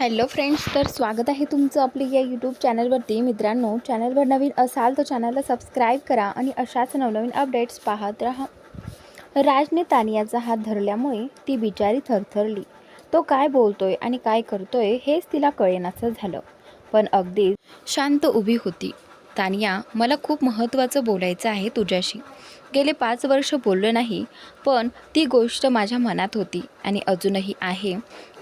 Hello friends तर स्वागत आहे तुमचं आपली या यूट्यूब चॅनलवरती. मित्रांनो चॅनलवर नवीन असाल तर चॅनलला सबस्क्राईब करा आणि अशाच नवनवीन अपडेट्स पाहत राहा. राजने तानियाचा हात धरल्यामुळे ती बिचारी थरथरली. तो काय बोलतोय आणि काय करतोय हेच तिला कळेनासं झालं. पण अगदी शांत उभी होती. तानिया मला खूप महत्त्वाचं बोलायचं आहे तुझ्याशी. गेले पाच वर्ष बोललो नाही पण ती गोष्ट माझ्या मनात होती आणि अजूनही आहे.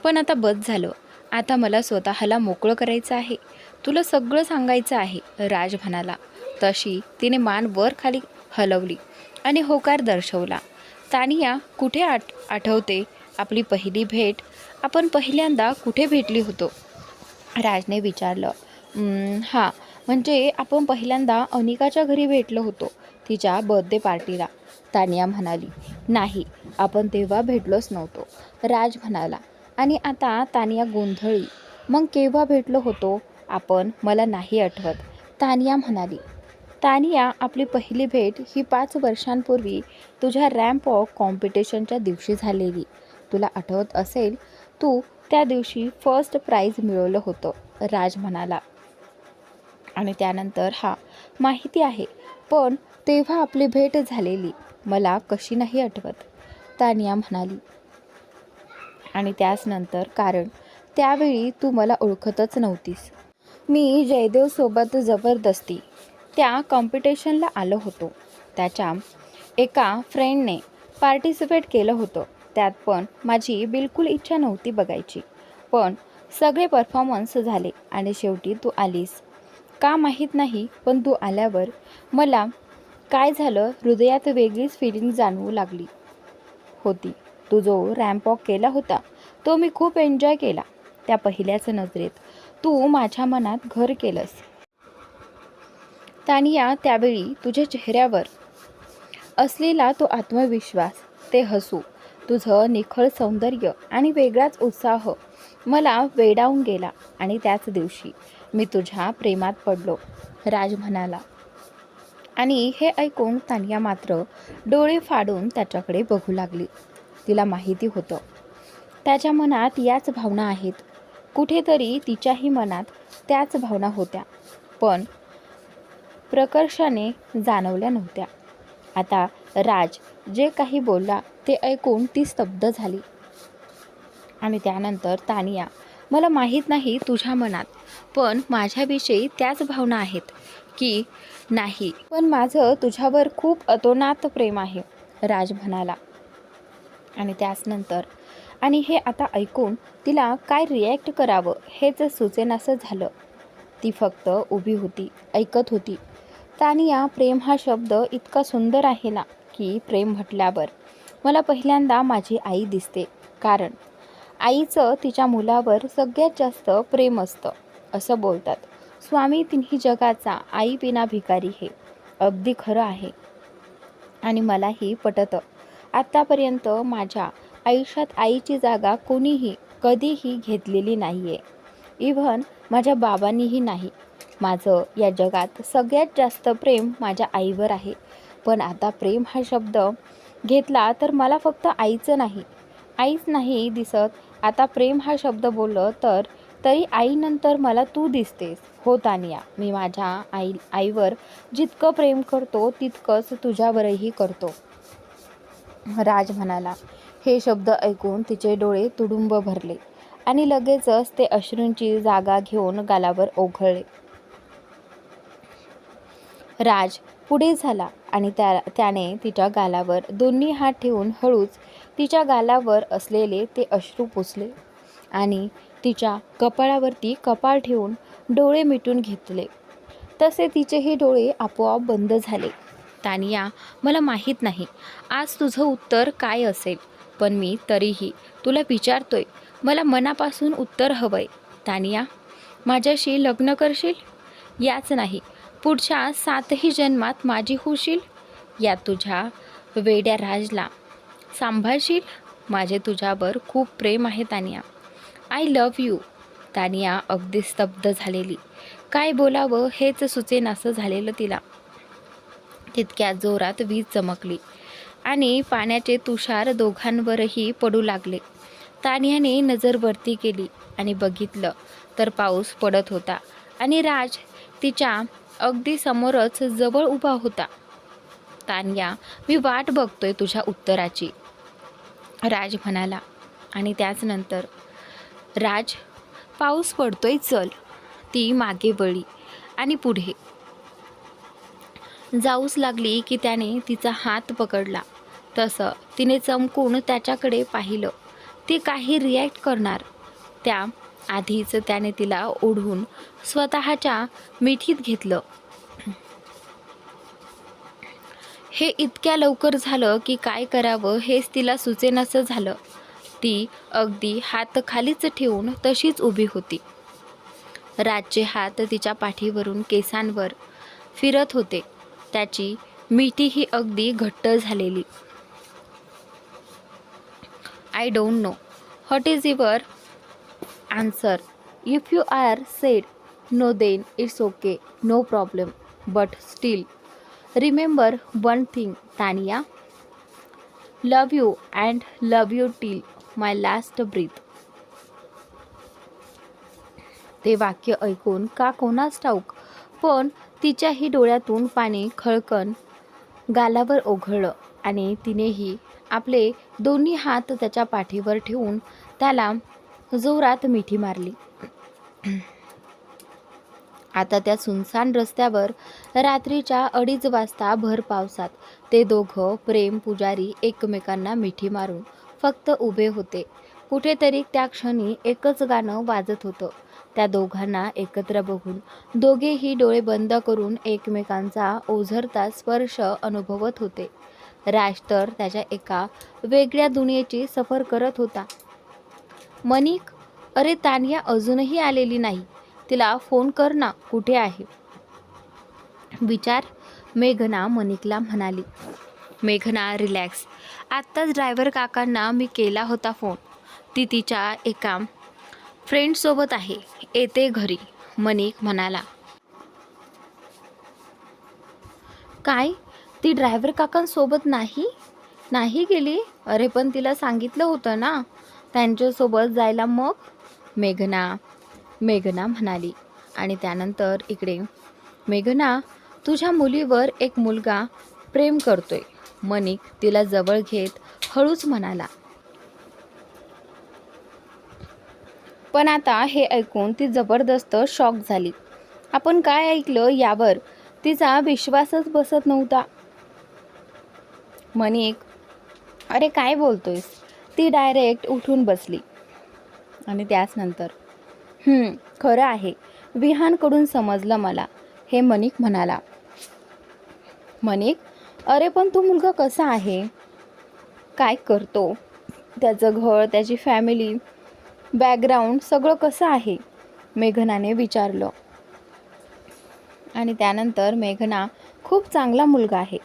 पण आता बस झालं. आता मला स्वतःला मोकळं करायचं आहे. तुला सगळं सांगायचं आहे राज म्हणाला. तशी तिने मान वर खाली हलवली आणि होकार दर्शवला. तानिया कुठे आठ आठवते आपली पहिली भेट? आपण पहिल्यांदा कुठे भेटली होतो? राजने विचारलं. हां म्हणजे आपण पहिल्यांदा अनिकाच्या घरी भेटलो होतो तिच्या बर्थडे पार्टीला तानिया म्हणाली. नाही आपण तेव्हा भेटलोच नव्हतो. राज म्हणाला. आणि आता तानिया गोंधळी. मग केव्हा भेटलो होतो? आपण मला नाही आठवत तानिया म्हणाली. तानिया आपली पहिली भेट ही पाच वर्षांपूर्वी तुझ्या रॅम्प ऑफ कॉम्पिटिशनच्या दिवशी झालेली. तुला आठवत असेल तू त्या दिवशी फर्स्ट प्राईज मिळवलं होतं राज म्हणाला. आणि त्यानंतर हा माहिती आहे पण तेव्हा आपली भेट झालेली मला कशी नाही आठवत तानिया म्हणाली. आणि त्याचनंतर कारण. त्यावेळी तू मला ओळखतच नव्हतीस. मी जयदेवसोबत जबरदस्ती त्या कॉम्पिटिशनला आलो होतो. त्याच्या एका फ्रेंडने पार्टिसिपेट केलं होतं. त्यात पण माझी बिलकुल इच्छा नव्हती बघायची. पण सगळे परफॉर्मन्स झाले आणि शेवटी तू आलीस. का माहीत नाही पण तू आल्यावर मला काय झालं हृदयात वेगळीच फिलिंग जाणवू लागली होती. तू जो रॅम्प वॉक केला होता तो मी खूप एन्जॉय केला. त्या पहिल्याच नजरेत तू माझ्या मनात घर केलंस. तानिया त्यावेळी तुझ्या चेहऱ्यावर असलेला तो आत्मविश्वास ते हसू तुझं निखळ सौंदर्य आणि वेगळाच उत्साह मला वेडावून गेला. आणि त्याच दिवशी मी तुझ्या प्रेमात पडलो राज म्हणाला. आणि हे ऐकून तानिया मात्र डोळे फाडून त्याच्याकडे बघू लागली. तिला माहिती होतं. त्याच्या मनात याच भावना आहेत. कुठेतरी तिच्याही मनात त्याच भावना होत्या. पण प्रकर्षाने जाणवल्या नव्हत्या. आता राज जे काही बोलला ते ऐकून ती स्तब्ध झाली. आणि त्यानंतर तानिया मला माहीत नाही तुझ्या मनात पण माझ्याविषयी त्याच भावना आहेत की नाही पण माझं तुझ्यावर खूप अतोनात प्रेम आहे राज म्हणाला. आणि त्याचनंतर. आणि हे आता ऐकून तिला काय रिॲक्ट करावं हेच सुचेनासं झालं. ती फक्त उभी होती ऐकत होती. तानिया प्रेम हा शब्द इतका सुंदर आहे ना की प्रेम म्हटल्यावर मला पहिल्यांदा माझी आई दिसते. कारण आईचं तिच्या मुलावर सगळ्यात जास्त प्रेम असतं असं बोलतात. स्वामी तिन्ही जगाचा आई पिना भिकारी हे. अगदी खरं आहे. आणि मलाही पटतं. आत्तापर्यंत माझ्या आयुष्यात आईची जागा कोणीही कधीही घेतलेली नाही आहे इव्हन माझ्या बाबांनीही नाही. माझं या जगात सगळ्यात जास्त प्रेम माझ्या आईवर आहे. पण आता प्रेम हा शब्द घेतला तर मला फक्त आईचं नाही. आईच नाही दिसत. आता प्रेम हा शब्द बोललं तर तरी आईनंतर मला तू दिसतेस. हो तानिया. मी माझ्या आई आईवर जितकं प्रेम करतो तितकंच तुझ्यावरही करतो. राज म्हणाला. हे शब्द ऐकून तिचे डोळे तुडुंब भरले आणि लगेचच ते अश्रूंची जागा घेऊन गालावर ओघळले. राज पुढे झाला आणि त्या त्याने तिच्या गालावर दोन्ही हात ठेवून हळूच तिच्या गालावर असलेले ते अश्रू पुसले आणि तिच्या कपाळावरती कपाळ ठेवून डोळे मिटून घेतले. तसे तिचेही डोळे आपोआप बंद झाले. तानिया मला माहीत नाही. आज तुझं उत्तर काय असेल? पण मी तरीही तुला विचारतोय. मला मनापासून उत्तर हवंय. तानिया माझ्याशी लग्न करशील? याच नाही. पुढच्या सातही जन्मात माझी होशील? या तुझ्या वेड्या राजला सांभाळशील? माझे तुझ्यावर खूप प्रेम आहे Tania. I love you Tania अगदी स्तब्ध झालेली. काय बोलावं हेच सुचेनासं झालेलं तिला. तितक्या जोरात वीज चमकली आणि पाण्याचे तुषार दोघांवरही पडू लागले. तानियाने नजर वरती केली आणि बघितलं तर पाऊस पडत होता आणि राज तिच्या अगदी समोरच जवळ उभा होता. तानिया मी वाट बघतोय तुझ्या उत्तराची राज म्हणाला आणि त्याचनंतर राज पाऊस पडतोय चल ती मागे वळी आणि पुढे जाऊच लागली की त्याने तिचा हात पकडला. तसं तिने चमकून त्याच्याकडे पाहिलं. ती काही रिॲक्ट करणार. त्या आधीच त्याने तिला ओढून स्वतःच्या मिठीत घेतलं. हे इतक्या लवकर झालं की काय करावं हेच तिला सुचेनासं झालं. ती अगदी हात खालीच ठेवून तशीच उभी होती. राजचे हात तिच्या पाठीवरून केसांवर फिरत होते. त्याची मिठी ही अगदी घट्ट झालेली. I don't know what is your answer if you are said no then it's okay no problem but still remember one thing Tania love you and love you till my last breath ते वाक्य ऐकून का कोणास ठाऊक? पण तिच्याही डोळ्यातून पाणी खळकन गालावर ओघळलं आणि तिनेही आपले दोन्ही हात त्याच्या पाठीवर ठेवून त्याला जोरात मिठी मारली. आता त्या सुनसान रस्त्यावर रात्रीच्या अडीच वाजता भर पावसात ते दोघं प्रेम पुजारी एकमेकांना मिठी मारून फक्त उभे होते. कुठेतरी त्या क्षणी एकच गाणं वाजत होतं. त्या दोघांना एकत्र बघून. दोघेही डोळे बंद करून एकमेकांचा ओझरता स्पर्श अनुभवत होते. राज तर त्याच्या एका वेगळ्या दुनियेची सफर करत होता. मनिक अरे तानिया अजूनही आलेली नाही. तिला फोन कर ना कुठे आहे? विचार मेघना मनिकला म्हणाली. मेघना रिलॅक्स. आत्ताच ड्रायव्हर काकांना मी केला होता फोन. ती तिच्या एका फ्रेंडसोबत आहे. येते घरी मनिक म्हणाला. काय? ती ड्रायव्हर काकांसोबत नाही? नाही गेली? अरे पण तिला सांगितलं होतं ना. त्यांच्यासोबत जायला मग? मेघना मेघना म्हणाली. आणि त्यानंतर इकडे मेघना तुझ्या मुलीवर एक मुलगा प्रेम करतोय. मनिक तिला जवळ घेत हळूच म्हणाला. पण आता हे ऐकून ती जबरदस्त शॉक झाली. आपण काय ऐकलं यावर तिचा विश्वासच बसत नव्हता. मनिक अरे काय बोलतोयस? ती डायरेक्ट उठून बसली. आणि त्याचनंतर खरं आहे. विहानकडून समजलं मला हे मनिक म्हणाला. मनिक अरे पण तो मुलगा कसा आहे? काय करतो? त्याचं घर त्याची फॅमिली बॅकग्राऊंड सगळं कसं आहे? मेघनाने विचारलं. आणि त्यानंतर मेघना खूप चांगला मुलगा आहे.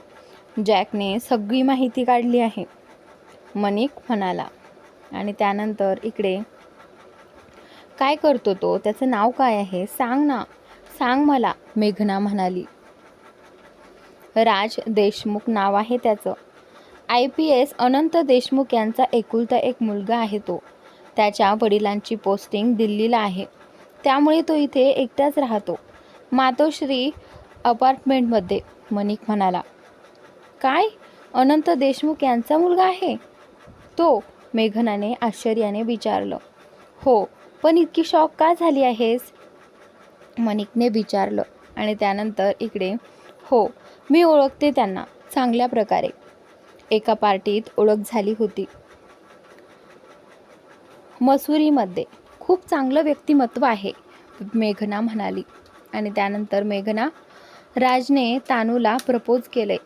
जॅकने सगळी माहिती काढली आहे. मनिक म्हणाला. आणि त्यानंतर इकडे काय करतो तो? त्याचं नाव काय आहे? सांग ना. सांग मला मेघना म्हणाली. राज देशमुख नाव आहे त्याचं. I P S Anant Deshmukh यांचा एकुलता एक मुलगा आहे तो. त्याच्या वडिलांची पोस्टिंग दिल्लीला आहे. त्यामुळे तो इथे एकटाच राहतो. मातोश्री अपार्टमेंटमध्ये मनिक म्हणाला. काय? अनंत देशमुख यांचा मुलगा आहे? तो मेघनाने आश्चर्याने विचारलं. हो पण इतकी शॉक का झाली आहेस? मनिकने विचारलं आणि त्यानंतर इकडे हो मी ओळखते त्यांना चांगल्या प्रकारे. एका पार्टीत ओळख झाली होती. मसुरीमध्ये खूप चांगलं व्यक्तिमत्व आहे मेघना म्हणाली. आणि त्यानंतर मेघना राजने तानूला प्रपोज केले.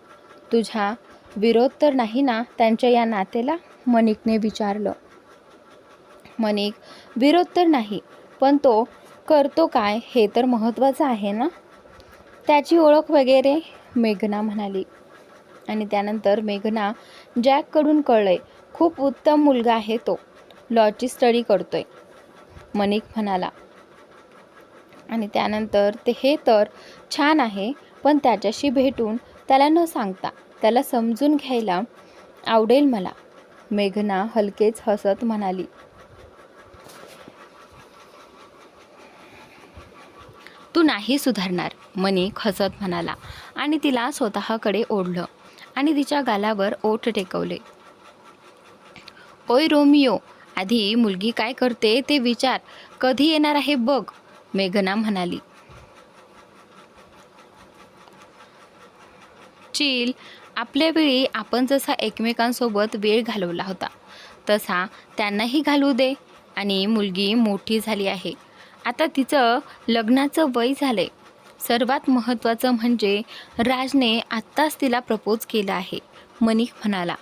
तुझा विरोध तर नाही ना त्यांच्या या नातेला मनिकने विचारलं. मनिक विरोध तर नाही पण तो करतो काय हे तर महत्त्वाचं आहे ना? त्याची ओळख वगैरे मेघना म्हणाली. आणि त्यानंतर मेघना जॅककडून कळले खूप उत्तम मुलगा आहे तो. लॉची स्टडी करतोय. मनिक म्हणाला. आणि त्यानंतर ते हे तर छान आहे पण त्याच्याशी भेटून त्याला न सांगता त्याला समजून घ्यायला आवडेल मला मेघना हलकेच हसत म्हणाली. तू नाही सुधारणार मनिक हसत म्हणाला आणि तिला स्वतःकडे ओढलं आणि तिच्या गालावर ओठ टेकवले. ओय रोमियो आधी मुलगी काय करते ते विचार. कधी येणार आहे बघ मेघना म्हणाली. चिल आपल्या वेळी आपण जसा एकमेकांसोबत वेळ घालवला होता तसा त्यांनाही घालवू दे. आणि मुलगी मोठी झाली आहे. आता तिचं लग्नाचं वय झालंय. सर्वात महत्त्वाचं म्हणजे राजने आत्ताच तिला प्रपोज केलं आहे मनिक म्हणाला.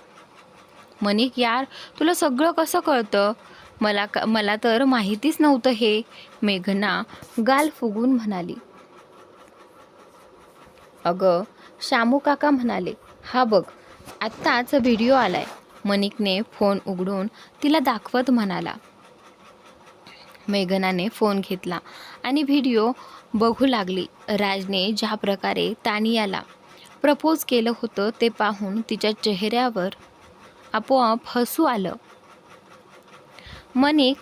मनिक यार तुला सगळं कसं कळतं? मला क मला तर माहितीच नव्हतं हे. मेघना गाल फुगून म्हणाली. अगं श्यामू काका म्हणाले हा बघ आत्ताच व्हिडिओ आलाय. मनिकने फोन उघडून तिला दाखवत म्हणाला. मेघनाने फोन घेतला आणि व्हिडिओ बघू लागली. राजने ज्या प्रकारे तानियाला प्रपोज केलं होतं ते पाहून तिच्या चेहऱ्यावर आपोआप हसू आलं. मनिक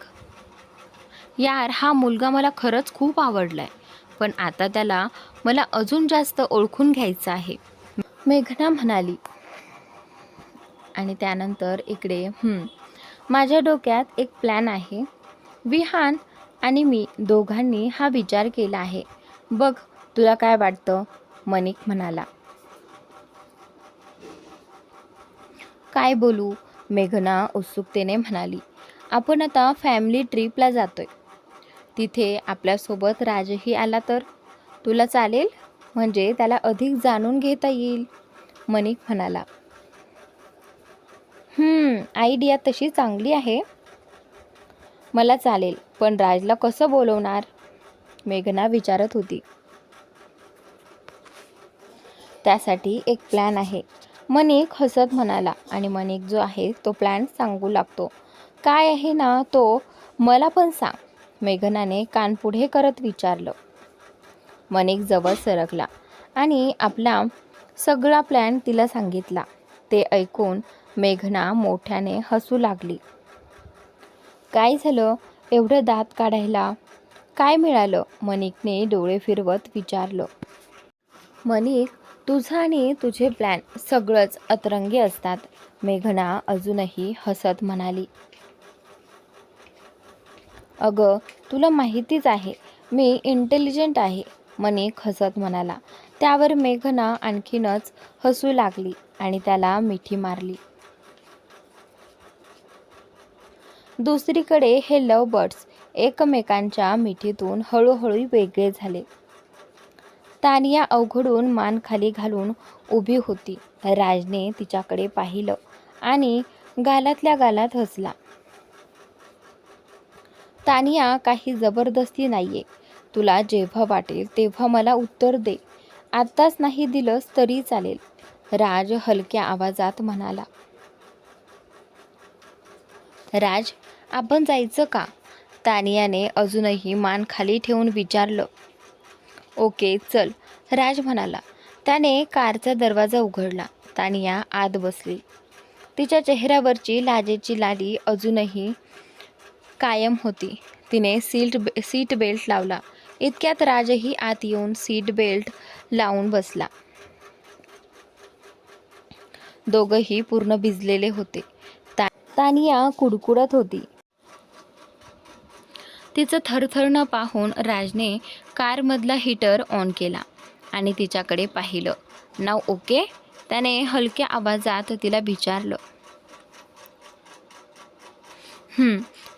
यार हा मुलगा मला खरंच खूप आवडलाय पण आता त्याला मला अजून जास्त ओळखून घ्यायचं आहे. मेघना म्हणाली. आणि त्यानंतर इकडे माझ्या डोक्यात एक प्लॅन आहे. विहान आणि मी दोघांनी हा विचार केला आहे. बघ तुला काय वाटतं? मनिक म्हणाला. काय बोलू? मेघना उत्सुकतेने म्हणाली. आपण आता फॅमिली ट्रिपला जातोय. तिथे आपल्यासोबत राजही आला तर? तुला चालेल? म्हणजे त्याला अधिक जाणून घेता येईल? मनिक म्हणाला. आयडिया तशी चांगली आहे. मला चालेल पण राजला कसं बोलवणार? मेघना विचारत होती. त्यासाठी एक प्लॅन आहे. मनिक हसत म्हणाला आणि मनिक जो आहे तो प्लॅन सांगू लागतो. काय आहे ना तो? मला पण सांग. मेघनाने कान पुढे करत विचारलं. मनिक जवळ सरकला आणि आपला सगळा प्लॅन तिला सांगितला. ते ऐकून मेघना मोठ्याने हसू लागली. काय झालं? एवढं दात काढायला काय मिळालं? मनिकने डोळे फिरवत विचारलं. मनिक तुझा आणि तुझे प्लॅन सगळंच अतरंगी असतात मेघना अजूनही हसत म्हणाली. अगं तुला माहितीच आहे मी इंटेलिजंट आहे मनिक हसत म्हणाला. त्यावर मेघना आणखीनच हसू लागली आणि त्याला मिठी मारली. दुसरीकडे हे लव बर्ड्स एकमेकांच्या मिठीतून हळूहळू वेगळे झाले. तानिया अवघडून मान खाली घालून उभी होती. राजने तिच्याकडे पाहिलं आणि गालातल्या गालात हसला. तानिया काही जबरदस्ती नाहीये. तुला जेव्हा वाटेल तेव्हा मला उत्तर दे. आत्ताच नाही दिलंस तरी चालेल. राज हलक्या आवाजात म्हणाला. राज आपण जायचं का? तानियाने अजूनही मान खाली ठेवून विचारलं. ओके चल. राज म्हणाला त्याने कारचा दरवाजा उघडला. तानिया आत बसली. तिच्या चेहऱ्यावरची लाजेची लाली अजूनही कायम होती. तिने सीट बे सीट बेल्ट लावला. इतक्यात राजही आत येऊन सीट बेल्ट लावून बसला. दोघंही पूर्ण भिजलेले होते. ता तानिया कुडकुडत होती. तिचं थरथरणं पाहून राजने कारमधला हीटर ऑन केला आणि तिच्याकडे पाहिलं. नाव ओके? त्याने हलक्या आवाजात तिला विचारलं.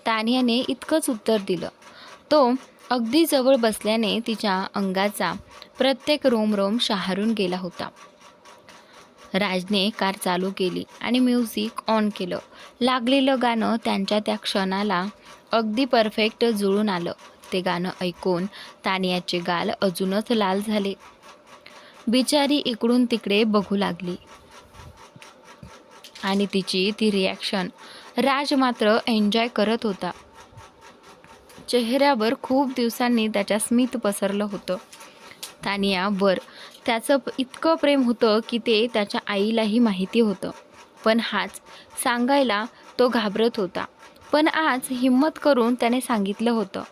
तानियाने इतकंच उत्तर दिलं. तो अगदी जवळ बसल्याने तिच्या अंगाचा प्रत्येक रोमरोम शहारून गेला होता. राजने कार चालू केली आणि म्युझिक ऑन केलं. लागलेलं गाणं त्यांच्या त्या क्षणाला अगदी परफेक्ट जुळून आलं. ते गाणं ऐकून तानियाचे गाल अजूनच लाल झाले. बिचारी इकडून तिकडे बघू लागली. आणि तिची ती रिॲक्शन राज मात्र एन्जॉय करत होता. चेहऱ्यावर खूप दिवसांनी त्याच्या स्मित पसरलं होतं. तानियावर त्याचं इतकं प्रेम होतं की ते त्याच्या आईलाही माहिती होतं. पण हाच सांगायला तो घाबरत होता. पण आज हिंमत करून त्याने सांगितलं होतं.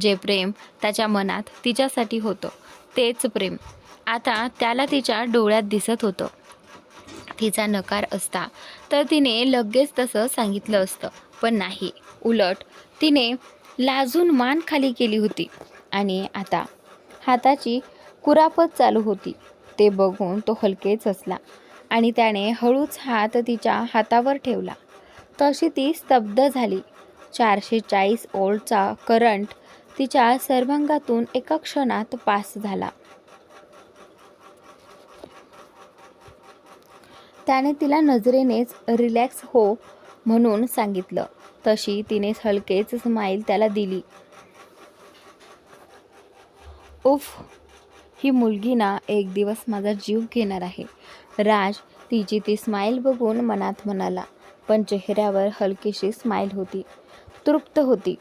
जे प्रेम त्याच्या मनात तिच्यासाठी होतं तेच प्रेम. आता त्याला तिच्या डोळ्यात दिसत होतं. तिचा नकार असता तर तिने लगेच तसं सांगितलं असतं. पण नाही उलट तिने लाजून मान खाली केली होती आणि आता हाताची कुरापत चालू होती. ते बघून तो हलकेच असला आणि त्याने हळूच हात तिच्या हातावर ठेवला. तशी ती स्तब्ध झाली. चारशे चाळीस ओल्डचा करंट तिच्या सर्वांगातून एका क्षणात पास झाला. त्याने तिला नजरेनेच रिलॅक्स हो म्हणून सांगितलं. तशी तिने हलकेच स्माईल त्याला दिली. उफ ही मुलगी ना एक दिवस माझा जीव घेणार आहे. राज तिची ती स्माईल बघून मनात म्हणाला पण चेहऱ्यावर हलकीशी स्माईल होती. तृप्त होती.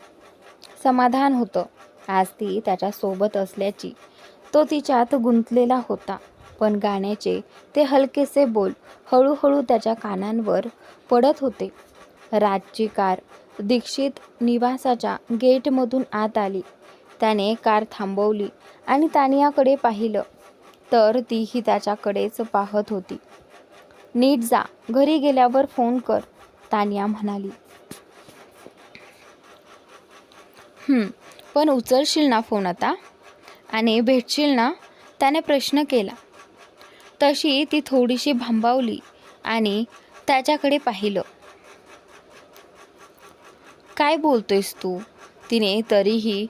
समाधान होतं. आज ती त्याच्यासोबत असल्याची. तो तिच्यात गुंतलेला होता. पण गाण्याचे ते हलकेसे बोल हळूहळू त्याच्या कानांवर पडत होते. राजची कार दीक्षित निवासाच्या गेटमधून आत आली. त्याने कार थांबवली आणि तानियाकडे पाहिलं. तर तीही त्याच्याकडेच पाहत होती. नीट जा घरी गेल्यावर फोन कर तानिया म्हणाली "हं, पण उचलशील ना फोन आता? आणि भेटशील ना? त्याने प्रश्न केला. तशी ती थोडीशी भांबावली आणि त्याच्याकडे पाहिलं. काय बोलतोयस तू? तिने तरीही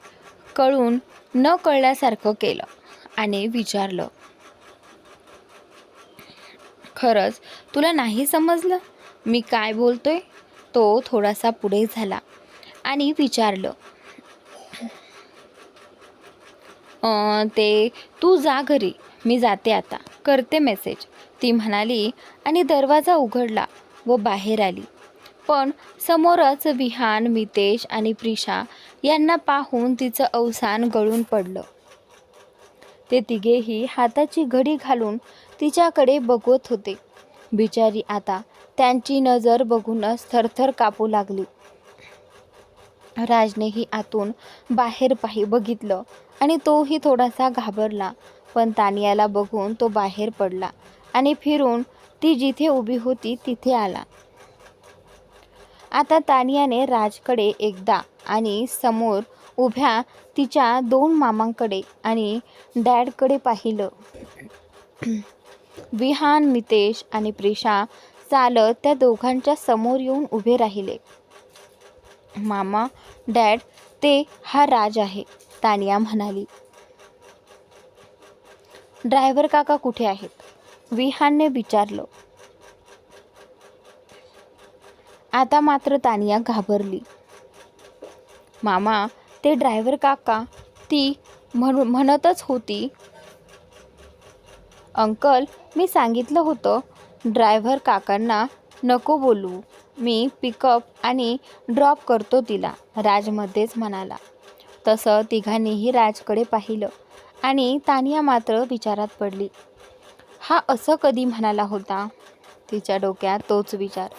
कळून न कळल्यासारखं केलं आणि विचारलं. खरंच तुला नाही समजलं मी काय बोलतोय? तो थोडासा पुढे झाला आणि विचारलं. ते तू जा घरी मी जाते आता. करते मेसेज. ती म्हणाली आणि दरवाजा उघडला व बाहेर आली. पण समोरच विहान मितेश आणि प्रिशा यांना पाहून तिचं अवसान गळून पडलं. ते तिघेही हाताची घडी घालून तिच्याकडे बघत होते. बिचारी आता त्यांची नजर बघूनच थरथर कापू लागली. राजनेही आतून बाहेर पाही बघितलं. आणि तोही थोडासा घाबरला. पण तानियाला बघून तो बाहेर पडला आणि फिरून ती जिथे उभी होती तिथे आला. आता तानियाने राजकडे एकदा आणि समोर उभ्या तिच्या दोन मामांकडे आणि डॅडकडे पाहिलं. विहान मितेश आणि प्रिशा चालत त्या दोघांच्या समोर येऊन उभे राहिले. मामा डॅड ते हा राज आहे. तानिया म्हणाली ड्रायव्हर काका कुठे आहेत? विहानने विचारलं. आता मात्र तानिया घाबरली. मामा ते ड्रायव्हर काका ती म्हण म्हणतच होती. अंकल मी सांगितलं होतं ड्रायव्हर काकांना नको बोलू. मी पिकअप आणि ड्रॉप करतो तिला राजमध्येच म्हणाला. तसं तिघांनीही राजकडे पाहिलं आणि तानिया मात्र विचारात पडली. हा असं कधी म्हणाला होता? तिच्या डोक्यात तोच विचार.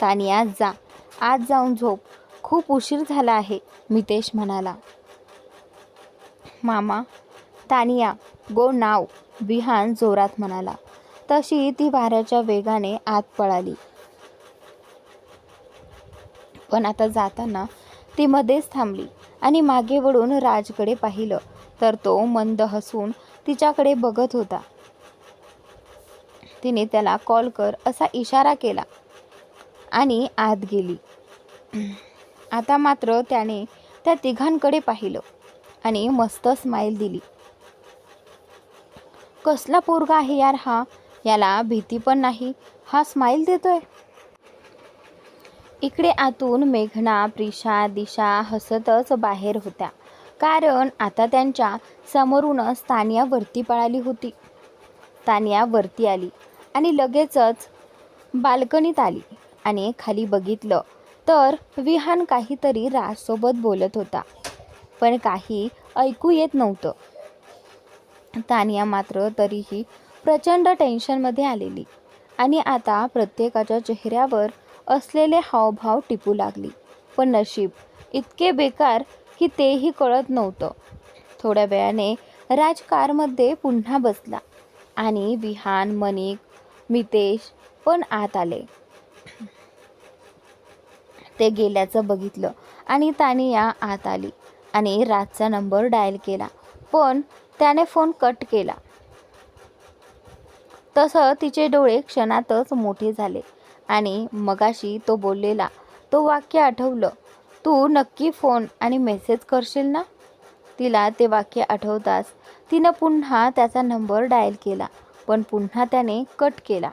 तानिया जा. आज जाऊन झोप. खूप उशीर झाला आहे मितेश म्हणाला. मामा तानिया गो नाव विहान जोरात म्हणाला. तशी ती वाऱ्याच्या वेगाने आत पळाली. पण आता जाताना ती मध्येच थांबली. आणि मागे वळून राजकडे पाहिलं तर तो मंद हसून तिच्याकडे बघत होता. तिने त्याला कॉल कर असा इशारा केला आणि आत गेली. आता मात्र त्याने त्या तिघांकडे पाहिलं आणि मस्त स्माईल दिली. कसला पोरगा आहे यार हा? याला भीती पण नाही. हा स्माईल देतोय? इकडे आतून मेघना प्रिशा दिशा हसतच बाहेर होत्या. कारण आता त्यांच्या समोरूनच तानिया वरती पळाली होती. तानिया वरती आली आणि लगेचच बाल्कनीत आली आणि खाली बघितलं तर विहान काहीतरी राजसोबत बोलत होता. पण काही ऐकू येत नव्हतं. तानिया मात्र तरीही प्रचंड टेन्शनमध्ये आलेली आणि आता प्रत्येकाच्या चेहऱ्यावर असलेले हावभाव टिपू लागली. पण नशीब इतके बेकार की तेही कळत नव्हतं. थोड्या वेळाने राज कारमध्ये पुन्हा बसला आणि विहान मनिक मितेश पण आत आले. ते गेल्याचं बघितलं आणि तानिया आत आली आणि राजचा नंबर डायल केला. पण त्याने फोन कट केला. तसं तिचे डोळे क्षणातच मोठे झाले. आणि मगाशी तो बोललेला तो वाक्य आठवलं. तू नक्की फोन आणि मेसेज करशील ना? तिला ते वाक्य आठवताच तिनं पुन्हा त्याचा नंबर डायल केला पण पुन्हा त्याने कट केला.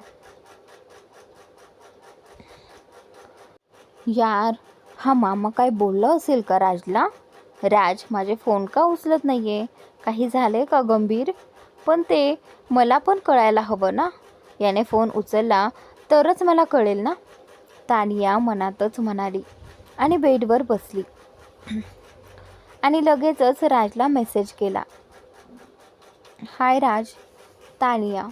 यार हा मामा काय बोलला असेल का राजला? राज माझे फोन का उचलत नाहीये? काही झाले का गंभीर? पण ते मला पण कळायला हवं ना? याने फोन उचलला तरच मला कळेल ना? तानिया मनातच म्हणाली आणि बेडवर बसली. आणि लगेचच राजला मेसेज केला. हाय राज तानिया.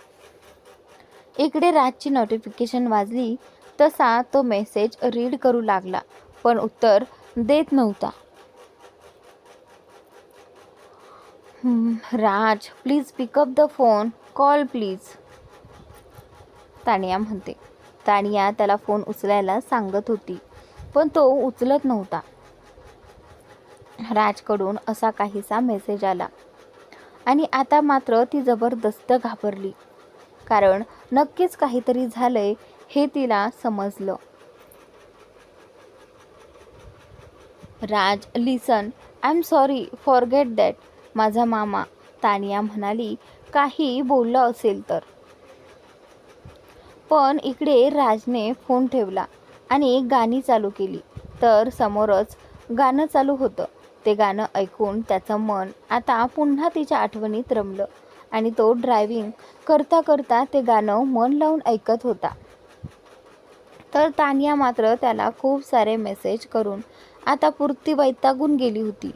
इकडे राजची नोटिफिकेशन वाजली तसा तो मेसेज रीड करू लागला पण उत्तर देत नव्हता. Raj please pick up the phone call please Tania म्हणते. तानिया त्याला फोन उचलायला सांगत होती पण तो उचलत नव्हता. राजकडून असा काहीसा मेसेज आला. आणि आता मात्र ती जबरदस्त घाबरली. कारण नक्कीच काहीतरी झालंय हे तिला समजलं. Raj listen I am sorry forget that माझा मामा तानिया म्हणाली काही बोललं असेल तर. पण इकडे राजने फोन ठेवला आणि गाणी चालू केली. तर समोरच गाणं चालू होतं. ते गाणं ऐकून त्याचं मन आता पुन्हा तिच्या आठवणीत रमलं आणि तो ड्रायव्हिंग करता करता ते गाणं मन लावून ऐकत होता. तर तानिया मात्र त्याला खूप सारे मेसेज करून आता पुरती वैतागून गेली होती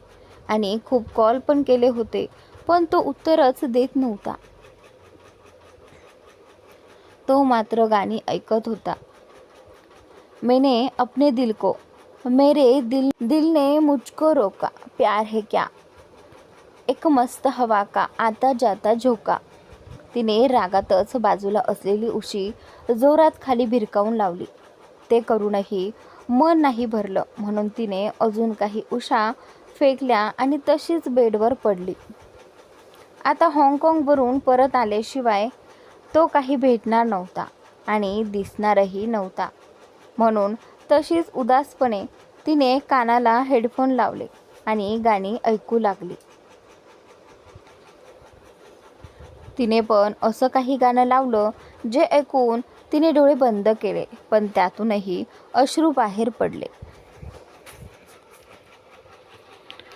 आणि खूप कॉल पण केले होते पण तो उत्तरच देत नव्हता. तो मात्र गाणी ऐकत होता. मैंने अपने दिल को मेरे दिल दिल ने मुझको रोका प्यार है क्या? एक मस्त हवा का आता जाता झोका. तिने रागातच बाजूला असलेली उशी जोरात खाली भिरकावून लावली. ते करूनही मन नाही भरलं म्हणून तिने अजून काही उषा फेकल्या आणि तशीच बेडवर पडली. आता हाँगकाँगवरून परत आल्याशिवाय तो काही भेटणार नव्हता आणि दिसणारही नव्हता. म्हणून तशीच उदासपणे तिने कानाला हेडफोन लावले आणि गाणी ऐकू लागली. तिने पण असं काही गाणं लावलं जे ऐकून तिने डोळे बंद केले पण त्यातूनही अश्रू बाहेर पडले.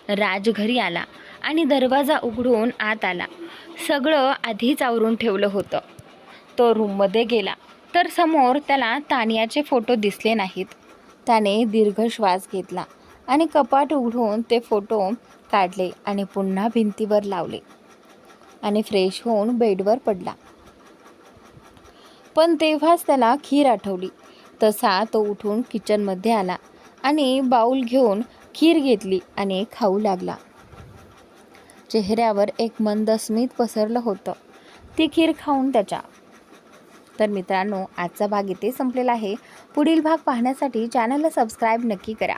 राज घरी आला आणि दरवाजा उघडून आत आला. सगळं आधीच आवरून ठेवलं होतं. तो रूममध्ये गेला. तर समोर त्याला तानियाचे फोटो दिसले नाहीत. त्याने दीर्घ श्वास घेतला आणि कपाट उघडून ते फोटो काढले आणि पुन्हा भिंतीवर लावले आणि फ्रेश होऊन बेडवर पडला. पण तेव्हाच त्याला खीर आठवली. तसा तो उठून किचनमध्ये आला आणि बाऊल घेऊन खीर घेतली आणि खाऊ लागला. चेहऱ्यावर एक मंद स्मित पसरलं होतं. ती खीर खाऊन त्याच्या तर मित्रांनो आजचा भाग इथे संपलेला आहे. पुढील भाग पाहण्यासाठी चॅनलला सबस्क्राईब नक्की करा.